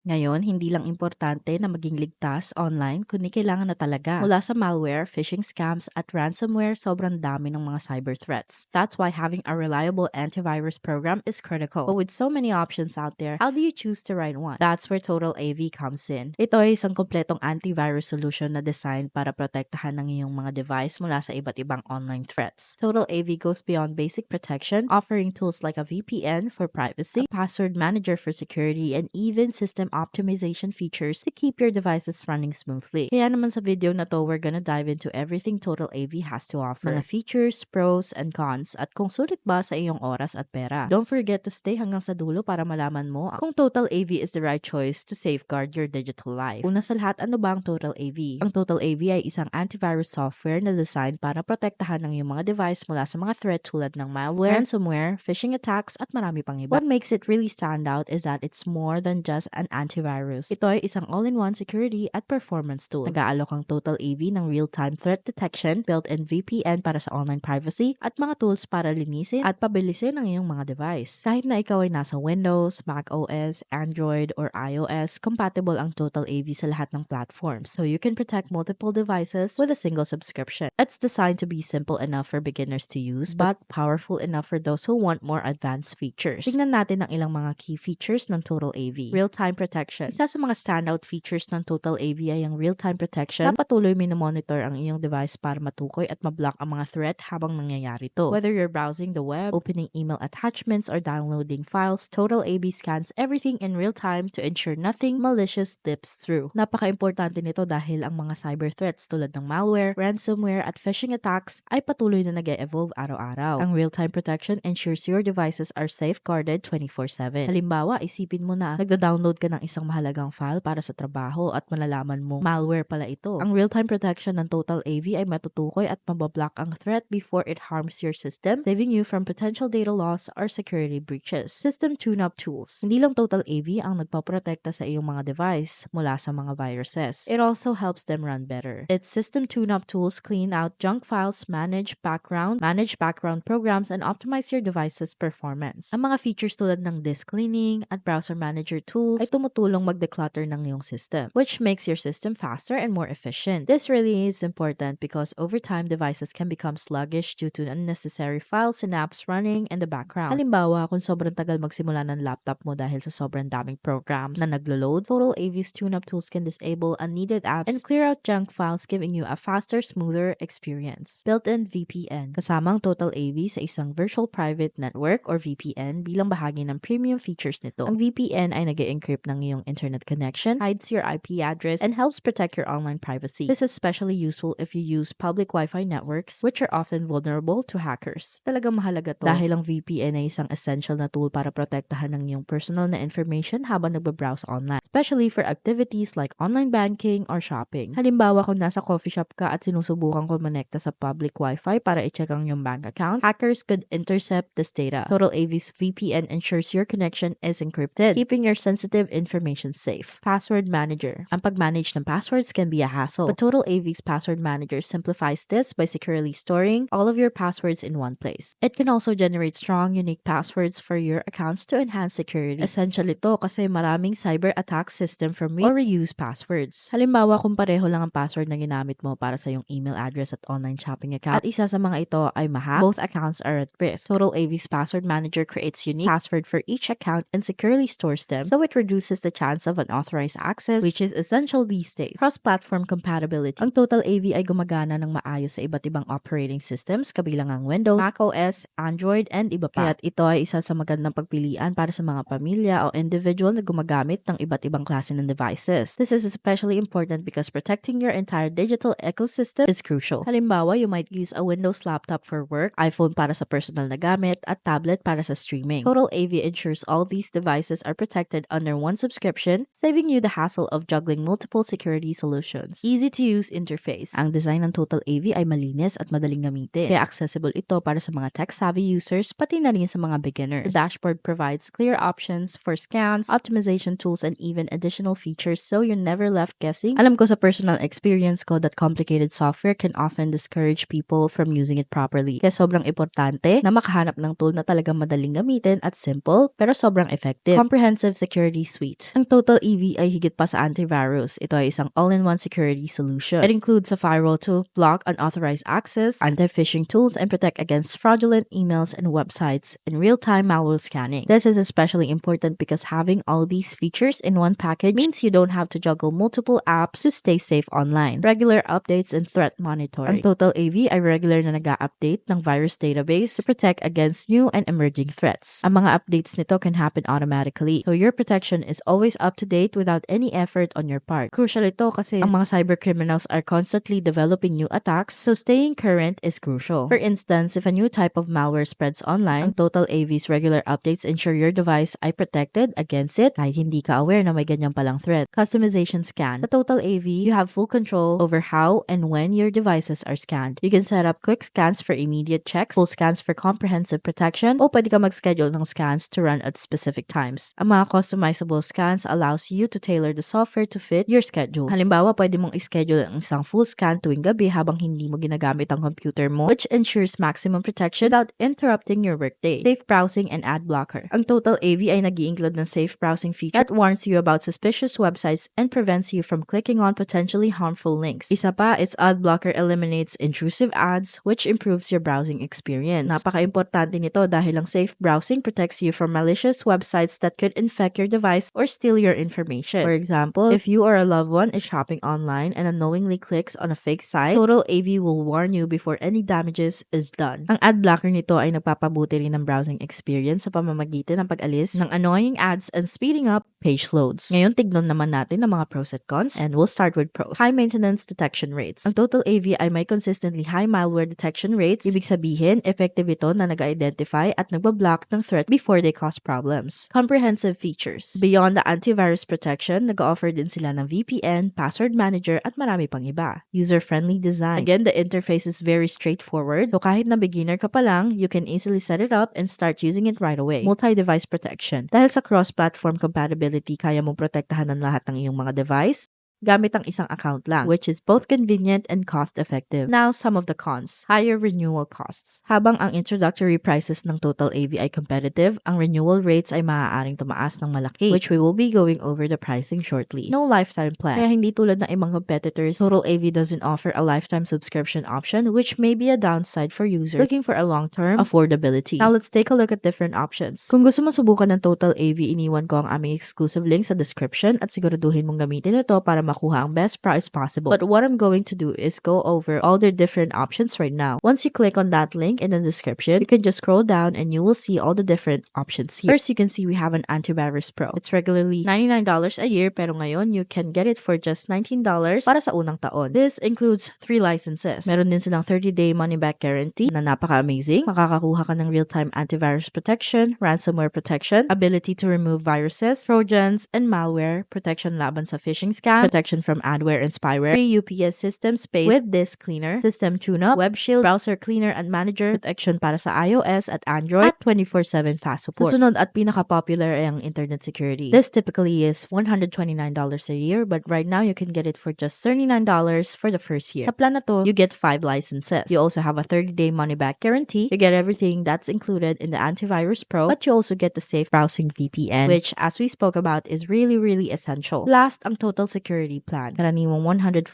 Ngayon, hindi lang importante na maging ligtas online, kundi kailangan na talaga. Mula sa malware, phishing scams, at ransomware, sobrang dami ng mga cyber threats. That's why having a reliable antivirus program is critical. But with so many options out there, how do you choose the right one? That's where Total AV comes in. Ito ay isang kompletong antivirus solution na designed para protektahan ng iyong mga device mula sa iba't ibang online threats. Total AV goes beyond basic protection, offering tools like a VPN for privacy, password manager for security, and even system optimization features to keep your devices running smoothly. Kaya naman sa video na to, we're gonna dive into everything Total AV has to offer. Mga features, pros, and cons, at kung sulit ba sa iyong oras at pera. Don't forget to stay hanggang sa dulo para malaman mo kung Total AV is the right choice to safeguard your digital life. Una sa lahat, ano ba ang Total AV? Ang Total AV ay isang antivirus software na design para protektahan ng iyong mga device mula sa mga threat tulad ng malware, ransomware, phishing attacks, at marami pang iba. What makes it really stand out is that it's more than just an antivirus. Ito ay isang all-in-one security at performance tool. Nag-aalok ang Total AV ng real-time threat detection, built-in VPN para sa online privacy, at mga tools para linisin at pabilisin ang iyong mga device. Kahit na ikaw ay nasa Windows, Mac OS, Android, or iOS, compatible ang Total AV sa lahat ng platforms, so you can protect multiple devices with a single subscription. It's designed to be simple enough for beginners to use, but powerful enough for those who want more advanced features. Tingnan natin ang ilang mga key features ng Total AV. Real-time protection. Isa sa mga standout features ng Total AV ay ang real-time protection na patuloy minomonitor ang iyong device para matukoy at mablock ang mga threat habang nangyayari to. Whether you're browsing the web, opening email attachments, or downloading files, Total AV scans everything in real time to ensure nothing malicious slips through. Napaka-importante nito dahil ang mga cyber threats tulad ng malware, ransomware, at phishing attacks ay patuloy na nag evolve araw-araw. Ang real-time protection ensures your devices are safeguarded 24-7. Halimbawa, isipin mo na nagda-download ka ng isang mahalagang file para sa trabaho at malalaman mo malware pala ito. Ang real-time protection ng Total AV ay matutukoy at mabablock ang threat before it harms your system, saving you from potential data loss or security breaches. System tune-up tools. Hindi lang Total AV ang nagpaprotekta sa iyong mga device mula sa mga viruses. It also helps them run better. Its system tune-up tools clean out junk files, manage background, manage background programs, and optimize your device's performance. Ang mga features tulad ng disk cleaning at browser manager tools ay tumutulong mag-declutter ng iyong system, which makes your system faster and more efficient. This really is important because over time, devices can become sluggish due to unnecessary files and apps running in the background. Halimbawa, kung sobrang tagal magsimula ng laptop mo dahil sa sobrang daming programs na naglo-load, Total AV's tune-up tools can disable unneeded apps and clear out junk files giving you a faster, smoother experience. Built-in VPN. Kasama ang Total AV sa isang Virtual Private Network or VPN bilang bahagi ng premium features nito. Ang VPN ay nag encrypt ng iyong internet connection, hides your IP address, and helps protect your online privacy. This is especially useful if you use public Wi-Fi networks which are often vulnerable to hackers. Talagang mahalaga to dahil ang VPN ay isang essential na tool para protektahan ng iyong personal na information habang nagbabrowse online, especially for activities like online banking or shopping. Halimbawa kung nasa coffee shop ka at sinusubukan kumonekta sa public Wi-Fi para i-check ang iyong bank accounts, hackers could intercept this data. Total AV's VPN ensures your connection is encrypted, keeping your sensitive information safe. Password Manager. Ang pag-manage ng passwords can be a hassle, but Total AV's Password Manager simplifies this by securely storing all of your passwords in one place. It can also generate strong, unique passwords for your accounts to enhance security. Essential ito kasi maraming cyber attack system from or reuse passwords. Halimbawa, kung pareho lang ang password na ginamit mo para sa iyong email address at online shopping account, at isa sa mga ito ay mahack, both accounts are at risk. Total AV's Password Manager creates unique password for each account and securely stores them, so it reduces the chance of unauthorized access, which is essential these days. Cross-platform compatibility. Ang Total AV ay gumagana ng maayos sa iba't ibang operating systems, kabilang ang Windows, macOS, Android, and iba pa. Kaya't ito ay isa sa magandang pagpilian para sa mga pamilya o individual na gumagamit ng iba't ibang klase ng devices. This is especially important because protecting your entire digital ecosystem is crucial. Halimbawa, you might use a Windows laptop for work, iPhone para sa personal na gamit, at tablet para sa streaming. Total AV ensures all these devices are protected under one subscription, saving you the hassle of juggling multiple security solutions. Easy to use interface. Ang design ng Total AV ay malinis at madaling gamitin, kaya accessible ito para sa mga tech-savvy users pati na rin sa mga beginners. The dashboard provides clear options for scans, optimization tools, and even additional features so you're never left guessing. Alam ko sa personal experience ko that complicated software can often discourage people from using it properly. Kaya sobrang importante na makahanap ng tool na talagang madaling gamitin at simple pero sobrang effective. Comprehensive Security Suite. Complete. Ang Total EV ay higit pa sa antivirus. Ito ay isang all-in-one security solution. It includes a firewall to block unauthorized access, anti-phishing tools, and protect against fraudulent emails and websites, and real-time malware scanning. This is especially important because having all these features in one package means you don't have to juggle multiple apps to stay safe online. Regular updates and threat monitoring. Ang Total AV ay regular na nag-update ng virus database to protect against new and emerging threats. Ang mga updates nito can happen automatically, so your protection is always up to date without any effort on your part. Crucial ito kasi ang mga cyber criminals are constantly developing new attacks, so staying current is crucial. For instance, if a new type of malware spreads online, ang Total AV's regular updates ensure your device ay protected against it kahit hindi ka aware na may ganyan palang threat. Customization scan. Sa Total AV, you have full control over how and when your devices are scanned. You can set up quick scans for immediate checks, full scans for comprehensive protection, o pwede ka mag-schedule ng scans to run at specific times. Ang mga customizable scans allows you to tailor the software to fit your schedule. Halimbawa, pwede mong i-schedule ang isang full scan tuwing gabi habang hindi mo ginagamit ang computer mo, which ensures maximum protection without interrupting your workday. Safe browsing and ad blocker. Ang Total AV ay nag include ng safe browsing feature that warns you about suspicious websites and prevents you from clicking on potentially harmful links. Isa pa, its ad blocker eliminates intrusive ads, which improves your browsing experience. Napaka-importante nito dahil ang safe browsing protects you from malicious websites that could infect your device or steal your information. For example, if you or a loved one is shopping online and unknowingly clicks on a fake site, Total AV will warn you before any damages is done. Ang ad blocker nito ay nagpapabuti rin ng browsing experience sa pamamagitan ng pag-alis ng annoying ads and speeding up page loads. Ngayon, tignan naman natin ang mga pros at cons and we'll start with pros. High maintenance detection rates. Ang Total AV ay may consistently high malware detection rates. Ibig sabihin, effective ito na nag-identify at nagbablock ng threat before they cause problems. Comprehensive features. Beyond the antivirus protection, nag-offer din sila ng VPN, password manager, at marami pang iba. User-friendly design. Again, the interface is very straightforward. So kahit na beginner ka pa lang, you can easily set it up and start using it right away. Multi-device protection. Dahil sa cross-platform compatibility, kaya mong protektahan ng lahat ng iyong mga device, gamit ang isang account lang, which is both convenient and cost-effective. Now, some of the cons. Higher renewal costs. Habang ang introductory prices ng Total AV ay competitive, ang renewal rates ay maaaring tumaas ng malaki, which we will be going over the pricing shortly. No lifetime plan. Kaya hindi tulad ng ibang competitors, Total AV doesn't offer a lifetime subscription option, which may be a downside for users looking for a long-term affordability. Now, let's take a look at different options. Kung gusto mo subukan ng Total AV, iniwan ko ang aming exclusive link sa description at siguraduhin mong gamitin ito para makuha ang best price possible. But what I'm going to do is go over all their different options right now. Once you click on that link in the description, you can just scroll down and you will see all the different options here. First, you can see we have an Antivirus Pro. It's regularly $99 a year pero ngayon you can get it for just $19 para sa unang taon. This includes three licenses. Meron din silang 30-day money-back guarantee na napaka-amazing. Makakakuha ka ng real-time antivirus protection, ransomware protection, ability to remove viruses, trojans, and malware, protection laban sa phishing scam, protection from adware and spyware, free UPS system space with disk cleaner, system tune-up, web shield, browser cleaner and manager, protection para sa iOS at Android, at 24-7 fast support. Susunod at pinaka-popular ay ang internet security. This typically is $129 a year, but right now you can get it for just $39 for the first year. Sa plan na to, you get 5 licenses. You also have a 30-day money-back guarantee. You get everything that's included in the Antivirus Pro, but you also get the safe browsing VPN, which as we spoke about is really, really essential. Last, ang total security plan. Karaniwang $149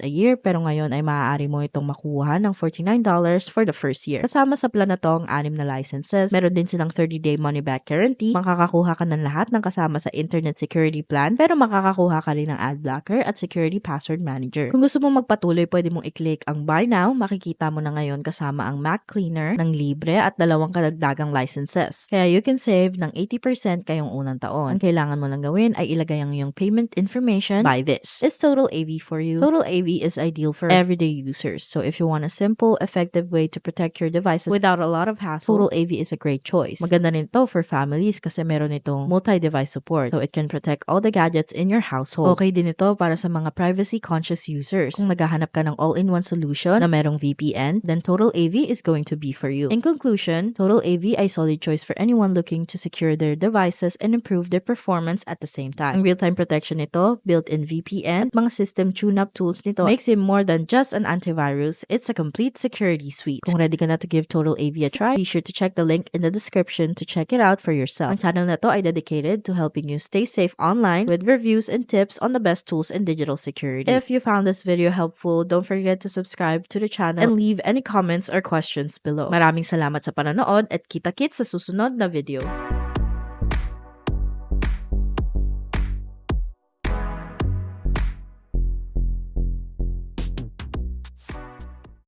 a year, pero ngayon ay maaari mo itong makuha ng $49 for the first year. Kasama sa plan na to ang anim na licenses. Meron din silang 30-day money-back guarantee. Makakakuha ka ng lahat ng kasama sa internet security plan, pero makakakuha ka rin ng ad blocker at security password manager. Kung gusto mong magpatuloy, pwede mong i-click ang buy now. Makikita mo na ngayon kasama ang Mac Cleaner ng libre at dalawang kadagdagang licenses. Kaya you can save ng 80% kayong unang taon. Ang kailangan mo lang gawin ay ilagay ang iyong payment information by this. Is Total AV for you? Total AV is ideal for everyday users. So if you want a simple, effective way to protect your devices without a lot of hassle, Total AV is a great choice. Maganda rin to for families kasi meron itong multi-device support. So it can protect all the gadgets in your household. Okay din ito para sa mga privacy-conscious users. Kung naghahanap ka ng all-in-one solution na merong VPN, then Total AV is going to be for you. In conclusion, Total AV ay solid choice for anyone looking to secure their devices and improve their performance at the same time. Ang real-time protection nito, built built-in VPN, mga system tune-up tools nito makes it more than just an antivirus, it's a complete security suite. Kung ready ka na to give Total AV a try, be sure to check the link in the description to check it out for yourself. Ang channel na to ay dedicated to helping you stay safe online with reviews and tips on the best tools in digital security. If you found this video helpful, don't forget to subscribe to the channel and leave any comments or questions below. Maraming salamat sa panonood at kita-kits sa susunod na video.